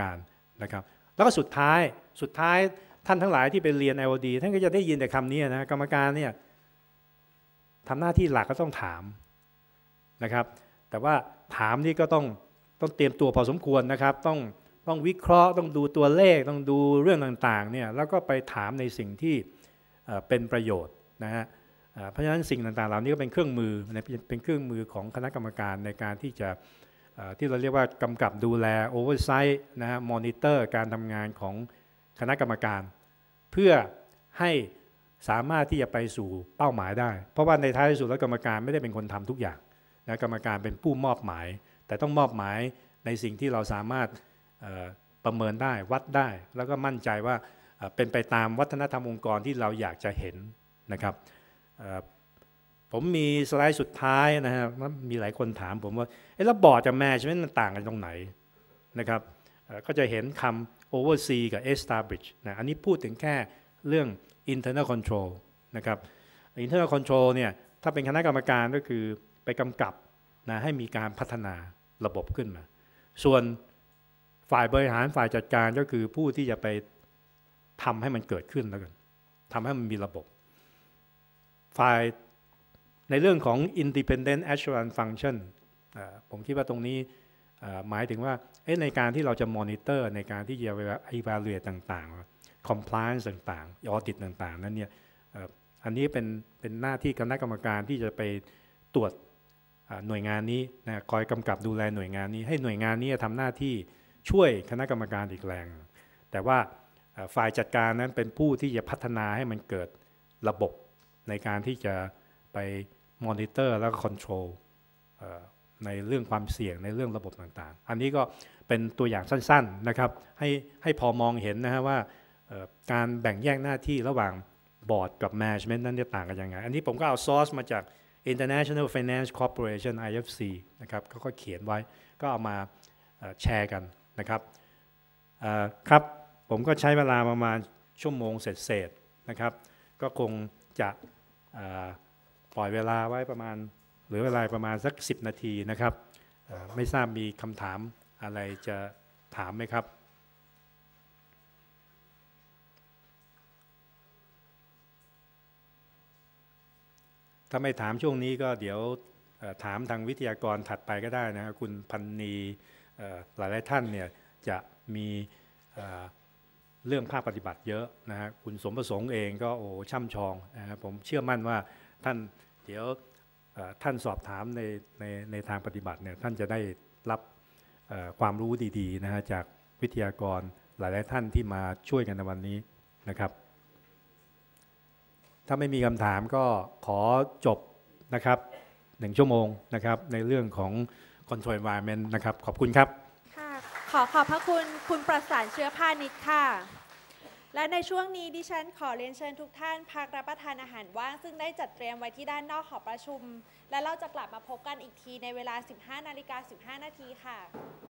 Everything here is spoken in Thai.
การนะครับ แล้วก็สุดท้ายสุดท้ายท่านทั้งหลายที่ไปเรียน LD ท่านก็จะได้ยินแต่คำนี้นะกรรมการเนี่ยทำหน้าที่หลักก็ต้องถามนะครับ แต่ว่าถามนี่ก็ต้องต้องเตรียมตัวพอสมควรนะครับ ต้องต้องวิเคราะห์ ต้องดูตัวเลขต้องดูเรื่องต่างๆเนี่ยแล้วก็ไปถามในสิ่งที่เป็นประโยชน์นะฮะเพราะฉะนั้นสิ่งต่างๆ เหล่านี้ก็เป็นเครื่องมือเป็นเครื่องมือของคณะกรรมการในการที่จะ ที่เราเรียกว่ากำกับดูแลโอเวอร์ไซต์นะฮะมอนิเตอร์การทำงานของคณะกรรมการ เพื่อให้สามารถที่จะไปสู่เป้าหมายได้ เพราะว่าในท้ายที่สุดแล้วกรรมการไม่ได้เป็นคนทำทุกอย่างนะกรรมการเป็นผู้มอบหมาย แต่ต้องมอบหมายในสิ่งที่เราสามารถประเมินได้วัดได้ แล้วก็มั่นใจว่าเป็นไปตามวัฒนธรรมองค์กรที่เราอยากจะเห็นนะครับ ผมมีสไลด์สุดท้ายนะฮะมีหลายคนถามผมว่าไอ้แล้วบอร์ดกับแมชเมมันต่างกันตรงไหนนะครับก็จะเห็นคำ oversee กับ establish นะอันนี้พูดถึงแค่เรื่อง internal control นะครับ internal control เนี่ยถ้าเป็นคณะกรรมการก็คือไปกำกับนะให้มีการพัฒนาระบบขึ้นมา ส่วนฝ่ายบริหารฝ่ายจัดการก็คือผู้ที่จะไปทำให้มันเกิดขึ้นแล้วกันทำให้มันมีระบบ ฝ่าย ในเรื่องของ independent assurance function ผมคิดว่าตรงนี้หมายถึงว่าในการที่เราจะ monitor ในการที่จะ evaluate ต่างๆ compliance ต่างๆ audit ต่างๆ นั้นเนี่ยอันนี้เป็นเป็นหน้าที่คณะกรรมการที่จะไปตรวจหน่วยงานนี้นะคอยกำกับดูแลหน่วยงานนี้ ให้หน่วยงานนี้ทำหน้าที่ช่วยคณะกรรมการอีกแรง แต่ว่าฝ่ายจัดการนั้นเป็นผู้ที่จะพัฒนาให้มันเกิดระบบในการที่จะไป มอนิเตอร์แล้วก็คอนโทรลในเรื่องความเสี่ยงในเรื่องระบบต่างๆ อันนี้ก็เป็นตัวอย่างสั้นๆนะครับให้ให้พอมองเห็นนะฮะว่าการแบ่งแยกหน้าที่ระหว่างบอร์ดกับแมจเมนต์นั้นจะต่างกันยังไง อันนี้ผมก็เอาซอสมาจาก International Finance Corporation IFC นะครับเขาก็เขียนไว้ก็เอามาแชร์กันนะครับครับผมก็ใช้เวลาประมาณชั่วโมงเสร็จๆนะครับ ก็คงจะ ปล่อยเวลาไว้ประมาณ หรือเวลาประมาณสัก 10 นาทีนะครับ ไม่ทราบมีคำถามอะไรจะถามไหมครับ ถ้าไม่ถามช่วงนี้ก็เดี๋ยวถามทางวิทยากรถัดไปก็ได้นะครับคุณพันนีหลายหลายท่านเนี่ยจะมีเรื่องภาคปฏิบัติเยอะนะฮะคุณสมประสงค์เองก็โอ้ช่ำชองนะครับผมเชื่อมั่นว่า ท่านเดี๋ยวท่านสอบถามในในในทางปฏิบัติเนี่ยท่านจะได้รับความรู้ดีๆนะฮะจากวิทยากรหลายๆท่านที่มาช่วยกันในวันนี้นะครับ ถ้าไม่มีคำถามก็ขอจบนะครับหนึ่งชั่วโมงนะครับในเรื่องของ Control Environment นะครับ ขอบคุณครับ ค่ะ ขอขอบพระคุณคุณประสานเชื้อพาณิชย์ค่ะ และในช่วงนี้ดิฉันขอเรียนเชิญทุกท่านพักรับประทานอาหารว่างซึ่งได้จัดเตรียมไว้ที่ด้านนอกหอประชุม และเราจะกลับมาพบกันอีกทีในเวลา 15นาฬิกา15 นาทีค่ะ